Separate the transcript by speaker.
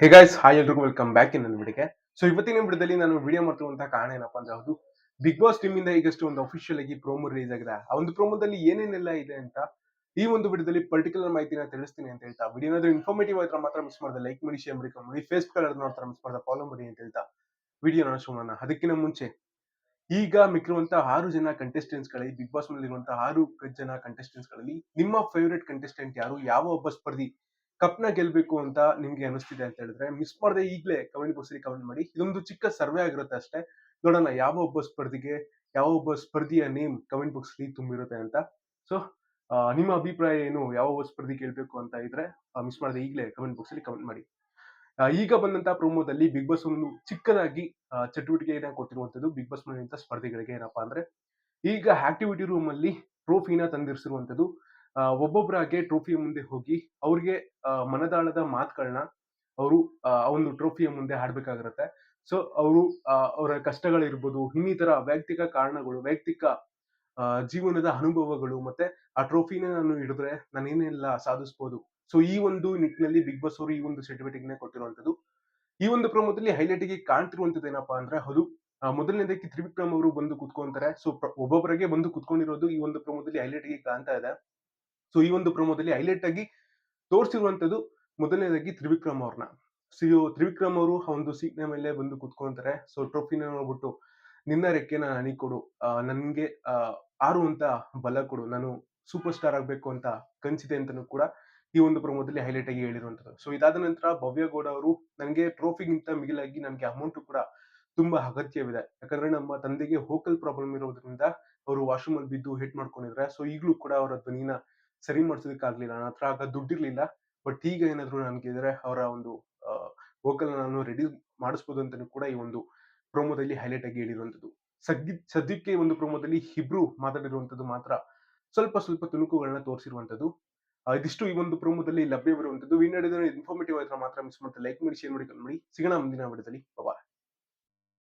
Speaker 1: ಹೇ guys hi ಎಲ್ರಿಗೂ welcome back in ನನ್ನ ವಿಡಿಯೋಗೆ ಸೊ ಇವತ್ತಿನ ವಿಡಿಯೋದಲ್ಲಿ ನಾನು ವಿಡಿಯೋ ಮಾಡ್ತಿರುವಂತಹ ಕಾರಣ ಏನಪ್ಪಾ ಅಂದ್ರೆ ಹೌದು ಬಿಗ್ ಬಾಸ್ ಟೀಮ್ ಇಂದ ಈಗಷ್ಟು ಒಂದು ಅಫಿಷಿಯಲ್ ಆಗಿ ಪ್ರೋಮೋ ರಿಲೀಸ್ ಆಗಿದೆ. ಆ ಒಂದು ಪ್ರೋಮೋದಲ್ಲಿ ಏನೇನೆಲ್ಲ ಇದೆ ಅಂತ ಈ ಒಂದು ವಿಡಿಯೋದಲ್ಲಿ ಪರ್ಟಿಕ್ಯುಲರ್ ಮಾಹಿತಿನ ತಿಳಿಸ್ತೀನಿ ಅಂತ ಹೇಳ್ತಾ ವಿಡಿಯೋ ಏನಾದ್ರು ಇನ್ಫಾರ್ಮೇಟಿವ್ ಆಯ್ತಾ ಮಾತ್ರ ಮಿಸ್ ಮಾಡಿದೆ. ಲೈಕ್ ಮಾಡಿ ಶೇರ್ ಮಾಡಿ ಕಮ್ಮಿ ಫೇಸ್ಬುಕ್ ಅಲ್ಲಿ ನೋಡ್ತಾರೆ ಮಿಸ್ ಮಾಡಿದ. ಫಾಲೋ ಮಾಡಿ ಅಂತ ಹೇಳ್ತಾ ವಿಡಿಯೋನ ಶುರು ಮಾಡೋಣ ಅದಕ್ಕಿಂತ ಮುಂಚೆ ಈಗ ಮಿಕ್ಕಿರುವಂತಹ ಆರು ಜನ ಕಂಟೆಸ್ಟೆಂಟ್ಸ್ಗಳಲ್ಲಿ ಬಿಗ್ ಬಾಸ್ನಲ್ಲಿ ಆರು ಜನ ಕಂಟೆಸ್ಟೆಂಟ್ಸ್ಗಳಲ್ಲಿ ನಿಮ್ಮ ಫೇವರೇಟ್ ಕಂಟೆಸ್ಟೆಂಟ್ ಯಾರು? ಯಾವ ಒಬ್ಬ ಸ್ಪರ್ಧಿ? ಕಪ್ನ ಗೆಲ್ಬೇಕು ಅಂತ ನಿಮ್ಗೆ ಅನಿಸ್ತಿದೆ ಅಂತ ಹೇಳಿದ್ರೆ, ಮಿಸ್ ಮಾಡದೆ ಈಗಲೇ ಕಮೆಂಟ್ ಬಾಕ್ಸ್ ಅಲ್ಲಿ ಕಮೆಂಟ್ ಮಾಡಿ, ಇದೊಂದು ಚಿಕ್ಕ ಸರ್ವೆ ಆಗಿರುತ್ತೆ ಅಷ್ಟೇ. ನೋಡೋಣ ಯಾವ ಒಬ್ಬ ಸ್ಪರ್ಧಿಗೆ, ಯಾವ ಒಬ್ಬ ಸ್ಪರ್ಧಿಯ ನೇಮ್ ಕಮೆಂಟ್ ಬಾಕ್ಸ್ ಅಲ್ಲಿ ತುಂಬಿರುತ್ತೆ ಅಂತ. ಸೊ ನಿಮ್ಮ ಅಭಿಪ್ರಾಯ ಏನು? ಯಾವ ಒಬ್ಬ ಸ್ಪರ್ಧಿ ಗೆಲ್ಬೇಕು ಅಂತ ಇದ್ರೆ ಮಿಸ್ ಮಾಡದೆ ಈಗಲೇ ಕಮೆಂಟ್ ಬಾಕ್ಸ್ ಅಲ್ಲಿ ಕಮೆಂಟ್ ಮಾಡಿ. ಈಗ ಬಂದಂತ ಪ್ರೋಮೋದಲ್ಲಿ ಬಿಗ್ ಬಾಸ್ ಒಂದು ಚಿಕ್ಕದಾಗಿ ಚಟುವಟಿಕೆಯನ್ನ ಕೊಟ್ಟಿರುವಂತದ್ದು ಬಿಗ್ ಬಾಸ್ ಮನೆಯಂತ ಸ್ಪರ್ಧಿಗಳಿಗೆ ಏನಪ್ಪಾ ಅಂದ್ರೆ, ಈಗ ಆಕ್ಟಿವಿಟಿ ರೂಮ್ ಅಲ್ಲಿ ಟ್ರೋಫಿನ ತಂದಿರಿಸಿರುವಂತದ್ದು ಒಬ್ಬೊಬ್ಬರಾಗೆ ಟ್ರೋಫಿಯ ಮುಂದೆ ಹೋಗಿ ಅವ್ರಿಗೆ ಮನದಾಳದ ಮಾತುಗಳನ್ನ ಅವರು ಒಂದು ಟ್ರೋಫಿಯ ಮುಂದೆ ಹಾಡ್ಬೇಕಾಗಿರುತ್ತೆ. ಸೊ ಅವರು ಅವರ ಕಷ್ಟಗಳಿರ್ಬೋದು, ಇನ್ನಿತರ ವೈಯಕ್ತಿಕ ಕಾರಣಗಳು, ವೈಯಕ್ತಿಕ ಜೀವನದ ಅನುಭವಗಳು ಮತ್ತೆ ಆ ಟ್ರೋಫಿನ ನಾನು ಹಿಡಿದ್ರೆ ನಾನು ಏನೆಲ್ಲ ಸಾಧಿಸ್ಬೋದು. ಸೊ ಈ ಒಂದು ನಿಟ್ಟಿನಲ್ಲಿ ಬಿಗ್ ಬಾಸ್ ಅವರು ಈ ಒಂದು ಚಟುವಟಿಕೆನ ಕೊಟ್ಟಿರುವಂತದ್ದು ಈ ಒಂದು ಪ್ರಮೋದಲ್ಲಿ ಹೈಲೈಟ್ ಆಗಿ ಕಾಣ್ತಿರುವಂತದ್ದು ಏನಪ್ಪಾ ಅಂದ್ರೆ ಅದು ಮೊದಲನೇದಕ್ಕೆ ತ್ರಿವಿಕ್ರಮ್ ಅವರು ಬಂದು ಕುತ್ಕೊಂತಾರೆ. ಸೊ ಒಬ್ಬೊಬ್ಬರಿಗೆ ಬಂದು ಕುತ್ಕೊಂಡಿರೋದು ಈ ಒಂದು ಪ್ರಮೋದಲ್ಲಿ ಹೈಲೈಟ್ ಆಗಿ ಕಾಣ್ತಾ ಇದೆ. ಸೊ ಈ ಒಂದು ಪ್ರಮೋದಲ್ಲಿ ಹೈಲೈಟ್ ಆಗಿ ತೋರಿಸಿರುವಂತದ್ದು ಮೊದಲನೇದಾಗಿ ತ್ರಿವಿಕ್ರಮ್ ಅವ್ರನ್ನ. ಸೊ ತ್ರಿವಿಕ್ರಮ್ ಅವರು ಆ ಒಂದು ಸೀಟ್ನ ಮೇಲೆ ಬಂದು ಕುತ್ಕೊಂತಾರೆ. ಸೊ ಟ್ರೋಫಿನ ನೋಡ್ಬಿಟ್ಟು ನಿನ್ನ ರೆಕ್ಕೆನ ನನಗೆ ಕೊಡು. ನನಗೆ ಆರು ಆರುವಂತ ಬಲ ಕೊಡು. ನಾನು ಸೂಪರ್ ಸ್ಟಾರ್ ಆಗಬೇಕು ಅಂತ ಕನ್ಸಿದೆ ಅಂತಾನು ಕೂಡ ಈ ಒಂದು ಪ್ರಮೋದಲ್ಲಿ ಹೈಲೈಟ್ ಆಗಿ ಹೇಳಿರುವಂತದ್ದು ಸೊ ಇದಾದ ನಂತರ ಭವ್ಯ ಗೌಡ ಅವರು ನನಗೆ ಟ್ರೋಫಿಗಿಂತ ಮಿಗಿಲಾಗಿ ನನಗೆ ಅಮೌಂಟ್ ಕೂಡ ತುಂಬಾ ಅಗತ್ಯವಿದೆ. ಯಾಕಂದ್ರೆ ನಮ್ಮ ತಂದೆಗೆ ಹೋಕಲ್ ಪ್ರಾಬ್ಲಮ್ ಇರೋದ್ರಿಂದ ಅವರು ವಾಶ್ರೂಮ್ ಅಲ್ಲಿ ಬಿದ್ದು ಹೇಟ್ ಮಾಡ್ಕೊಂಡಿದ್ರೆ. ಸೊ ಈಗಲೂ ಕೂಡ ಅವರ ಧ್ವನಿನ ಸರಿ ಮಾಡ್ಸೋದಕ್ಕಾಗ್ಲಿಲ್ಲ, ನನ್ನ ಹತ್ರ ಆಗ ದುಡ್ಡಿರ್ಲಿಲ್ಲ. ಬಟ್ ಈಗ ಏನಾದ್ರು ನನ್ಗಿದ್ರೆ ಅವರ ಒಂದು ವೋಕಲ್ ನಾನು ರೆಡಿ ಮಾಡಿಸ್ಬೋದು ಅಂತಾನು ಕೂಡ ಈ ಒಂದು ಪ್ರೋಮೋದಲ್ಲಿ ಹೈಲೈಟ್ ಆಗಿ ಹೇಳಿರುವಂತದ್ದು ಸದ್ಯ, ಸದ್ಯಕ್ಕೆ ಒಂದು ಪ್ರೋಮೋದಲ್ಲಿ ಇಬ್ರು ಮಾತಾಡಿರುವಂತದ್ದು ಮಾತ್ರ ಸ್ವಲ್ಪ ಸ್ವಲ್ಪ ತುಣುಕುಗಳನ್ನ ತೋರಿಸಿರುವಂತದ್ದು ಇದಿಷ್ಟು ಈ ಒಂದು ಪ್ರೋಮೋದಲ್ಲಿ ಲಭ್ಯವಿರುವಂತದ್ದು ಈ ಇನ್ಫಾರ್ಮೇಟಿವ್ ಆಯ್ತು ಮಾತ್ರ ಮಿಸ್ ಮಾಡ್ತಾರೆ ಲೈಕ್ ಮಾಡಿ ಶೇರ್ ಮಾಡಿ ಕಲ್ ಮಾಡಿ. ಸಿಗೋಣ ಮುಂದಿನ ವಿಡಿಯೋದಲ್ಲಿ. ಬಾಯ್